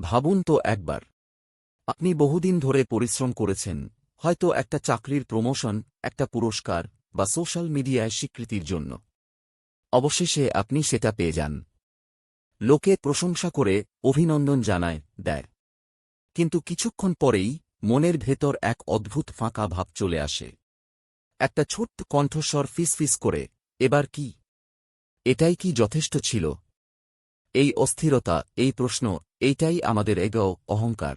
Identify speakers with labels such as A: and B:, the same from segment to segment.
A: ভাবুন তো একবার। আপনি বহুদিন ধরে পরিশ্রম করেছেন, হয়তো একটা চাকরির প্রমোশন, একটা পুরস্কার, বা সোশ্যাল মিডিয়ায় স্বীকৃতির জন্য। অবশেষে আপনি সেটা পেয়ে যান। লোকে প্রশংসা করে, অভিনন্দন জানায়, দেয়। কিন্তু কিছুক্ষণ পরেই মনের ভেতর এক অদ্ভুত ফাঁকা ভাব চলে আসে। একটা ছোট্ট কণ্ঠস্বর ফিসফিস করে, এবার কি? এটাই কি যথেষ্ট ছিল? এই অস্থিরতা, এই প্রশ্ন এইটাই আমাদের এগো, অহংকার।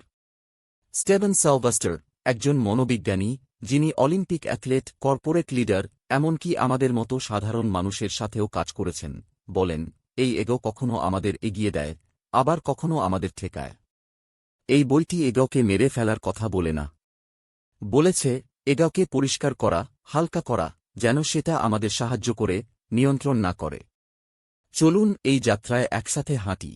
A: স্টেভেন সালভাস্টার, একজন মনোবিজ্ঞানী, যিনি অলিম্পিক অ্যাথলেট, কর্পোরেট লিডার, এমনকি আমাদের মতো সাধারণ মানুষের সাথেও কাজ করেছেন, বলেন, এই এগো কখনো আমাদের এগিয়ে দেয়, আবার কখনো আমাদের ঠেকায়। এই বইটি এগোকে মেরে ফেলার কথা বলে না। বলেছে এগাওকে পরিষ্কার করা, হালকা করা, যেন সেটা আমাদের সাহায্য করে, নিয়ন্ত্রণ না করে। চলুন এই যাত্রায় একসাথে হাঁটি।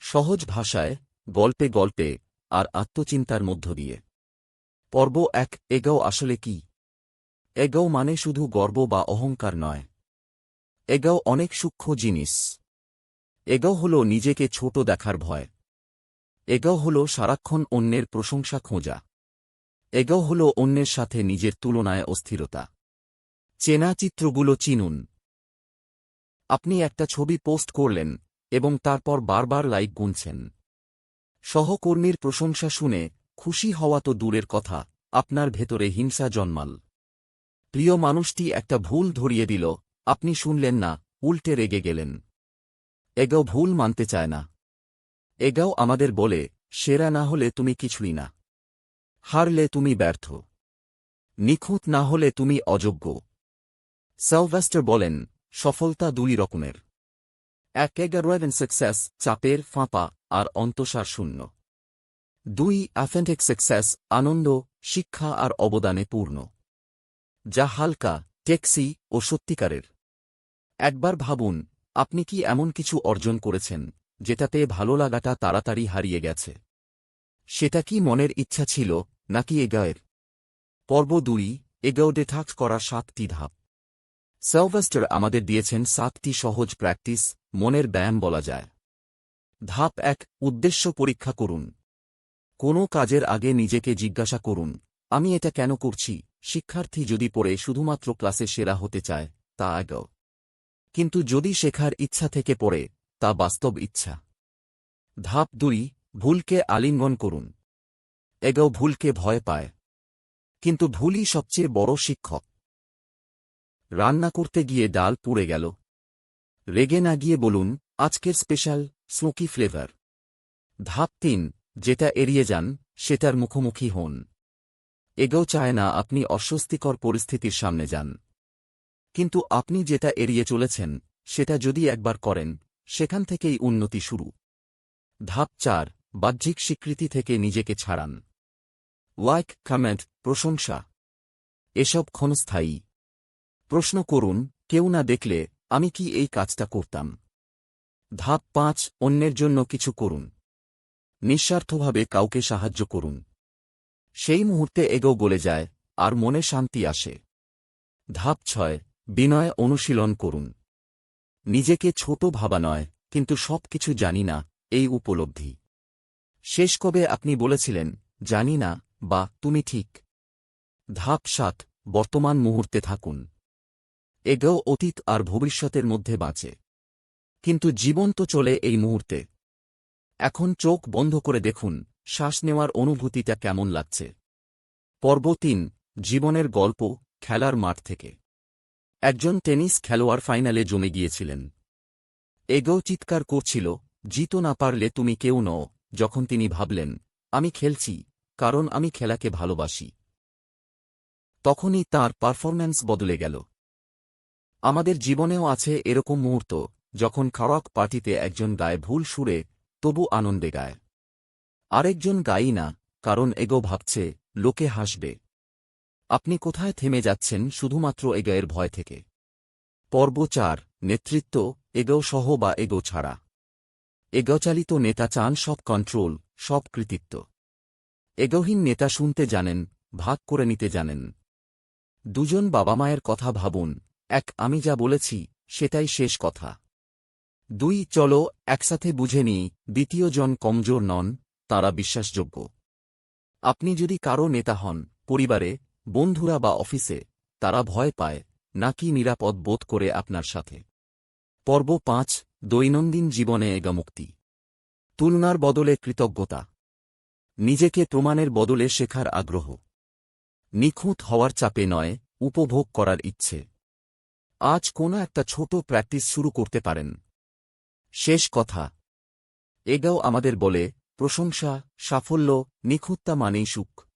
A: সহজ ভাষায়, গল্পে গল্পে, আর আত্মচিন্তার মধ্য দিয়ে। পর্ব এক, এগাও আসলে কি? এগাও মানে শুধু গর্ব বা অহংকার নয়। এগাও অনেক সূক্ষ্ম জিনিস। এগাও হল নিজেকে ছোট দেখার ভয়। এগাও হল সারাক্ষণ অন্যের প্রশংসা খোঁজা। এগাও হল অন্যের সাথে নিজের তুলনায় অস্থিরতা। চেনা চিত্রগুলো চিনুন। আপনি একটা ছবি পোস্ট করলেন এবং তারপর বারবার লাইক গুনছেন। সহকর্মীর প্রশংসা শুনে খুশি হওয়া তো দূরের কথা, আপনার ভেতরে হিংসা জন্মাল। প্রিয় মানুষটি একটা ভুল ধরিয়ে দিল, আপনি শুনলেন না, উল্টে রেগে গেলেন। এগাও ভুল মানতে চায় না। এগাও আমাদের বলে, সেরা না হলে তুমি কিছুই না। হারলে তুমি ব্যর্থ। নিখুঁত না হলে তুমি অযোগ্য। সেলভেস্টার বলেন, সফলতা দুই রকমের। এক এগারোয়েন সাকসেস চাপের ফাঁপা, আর অন্তঃসার শূন্য। দুই অ্যাফেন্টিক সাকসেস আনন্দ, শিক্ষা আর অবদানে পূর্ণ। যা হালকা, টেক্সি ও সত্যিকারের। একবার ভাবুন, আপনি কি এমন কিছু অর্জন করেছেন, যেটাতে ভালো লাগাটা তাড়াতাড়ি হারিয়ে গেছে? সেটা কি মনের ইচ্ছা ছিল, নাকি এগায়ের? পর্ব দুই এগাও ডেঠাক্স করা সাতটি ধাপ। সেলভেস্টার আমাদের দিয়েছেন সাতটি সহজ প্র্যাকটিস মনের ব্যায়াম বলা যায়। ধাপ এক, উদ্দেশ্য পরীক্ষা করুন। কোনো কাজের আগে নিজেকে জিজ্ঞাসা করুন, আমি এটা কেন করছি? শিক্ষার্থী যদি পড়ে শুধুমাত্র ক্লাসে সেরা হতে চায়, তা আগেও কিন্তু যদি শেখার ইচ্ছা থেকে পড়ে, তা বাস্তব ইচ্ছা। ধাপ দুই, ভুলকে আলিঙ্গন করুন। এগো ভুলকে ভয় পায়। কিন্তু ভুলই সবচেয়ে বড় শিক্ষক। রান্না করতে গিয়ে ডাল পুড়ে গেল। রেগে না গিয়ে বলুন, আজকের স্পেশাল স্মোকি ফ্লেভার। ধাপ তিন, যেটা এড়িয়ে যান, সেটার মুখোমুখি হন। এগোও চায় না আপনি অস্বস্তিকর পরিস্থিতির সামনে যান। কিন্তু আপনি যেটা এড়িয়ে চলেছেন, সেটা যদি একবার করেন, সেখান থেকেই উন্নতি শুরু। ধাপ চার, বাহ্যিক স্বীকৃতি থেকে নিজেকে ছাড়ান। লাইক, কমেন্ট, প্রশংসা। এসব ক্ষণস্থায়ী। প্রশ্ন করুন, কেউ না দেখলে আমি কি এই কাজটা করতাম? ধাপ পাঁচ, অন্যের জন্য কিছু করুন। নিঃস্বার্থভাবে কাউকে সাহায্য করুন। সেই মুহূর্তে এগো গলে যায়, আর মনে শান্তি আসে। ধাপ ছয়, বিনয় অনুশীলন করুন। নিজেকে ছোট ভাবা নয়, কিন্তু সব কিছু জানি না, এই উপলব্ধি। শেষ কবে আপনি বলেছিলেন, জানি না বা তুমি ঠিক ধাপ সাত, বর্তমান মুহূর্তে থাকুন। এগো অতীত আর ভবিষ্যতের মধ্যে বাঁচে। কিন্তু জীবন তো চলে এই মুহূর্তে। এখন চোখ বন্ধ করে দেখুন, শ্বাস নেওয়ার অনুভূতিটা কেমন লাগছে। পর্ব তিন, জীবনের গল্প, খেলার মাঠ থেকে। একজন টেনিস খেলোয়াড় ফাইনালে জমে গিয়েছিলেন। এগো চিৎকার করছিল, জিতো না পারলে তুমি কেউ নও। যখন তিনি ভাবলেন, আমি খেলছি, কারণ আমি খেলাকে ভালোবাসি। তখনই তার পারফরম্যান্স বদলে গেল। আমাদের জীবনেও আছে এরকম মুহূর্ত, যখন খারাক পার্টিতে একজন গায়ে ভুল সুরে, তবু আনন্দে গায়। আরেকজন গাই না, কারণ এগো ভাবছে, লোকে হাসবে। আপনি কোথায় থেমে যাচ্ছেন শুধুমাত্র এগোয়ের ভয় থেকে? পর্ব চার, নেতৃত্ব, এগো সহ বা এগো ছাড়া। এগোচালিত নেতা চান সব কন্ট্রোল, সব কৃতিত্ব। এগোহীন নেতা শুনতে জানেন, ভাগ করে নিতে জানেন। দুজন বাবা মায়ের কথা ভাবুন এক, আমি যা বলেছি, সেটাই শেষ কথা। দুই, চলো, একসাথে বুঝে নিই দ্বিতীয় জন কমজোর নন, তারা বিশ্বাসযোগ্য। আপনি যদি কারও নেতা হন, পরিবারে, বন্ধুরা বা অফিসে, তারা ভয় পায়, নাকি নিরাপদ বোধ করে আপনার সাথে। পর্ব পাঁচ, দৈনন্দিন জীবনে এগামুক্তি। তুলনার বদলে কৃতজ্ঞতা। নিজেকে প্রমাণের বদলে শেখার আগ্রহ। নিখুঁত হওয়ার চাপে নয়, উপভোগ করার ইচ্ছে। আজ কোনো একটা ছোট প্র্যাকটিস শুরু করতে পারেন। শেষ কথা। এগাও আমাদের বলে, প্রশংসা, সাফল্য, নিখুঁততা মানেই সুখ।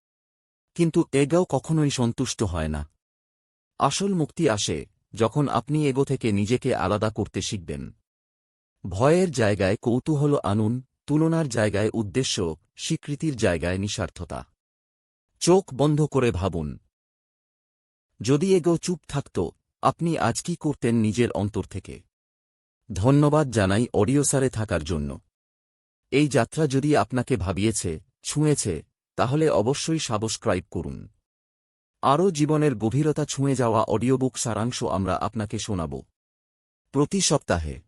A: কিন্তু এগাও কখনোই সন্তুষ্ট হয় না। আসল মুক্তি আসে যখন আপনি এগো থেকে নিজেকে আলাদা করতে শিখবেন। ভয়ের জায়গায় কৌতূহল আনুন, তুলনার জায়গায় উদ্দেশ্য, স্বীকৃতির জায়গায় নিঃস্বার্থতা। চোখ বন্ধ করে ভাবুন। যদি এগো চুপ থাকত আপনি আজ কি করতেন নিজের অন্তর থেকে? ধন্যবাদ জানাই অডিও সারে থাকার জন্য। এই যাত্রা যদি আপনাকে ভাবিয়েছে, ছুঁয়েছে, তাহলে অবশ্যই সাবস্ক্রাইব করুন। আরও জীবনের গভীরতা ছুঁয়ে যাওয়া অডিও বুক সারাংশ আমরা আপনাকে শোনাব। প্রতি সপ্তাহে।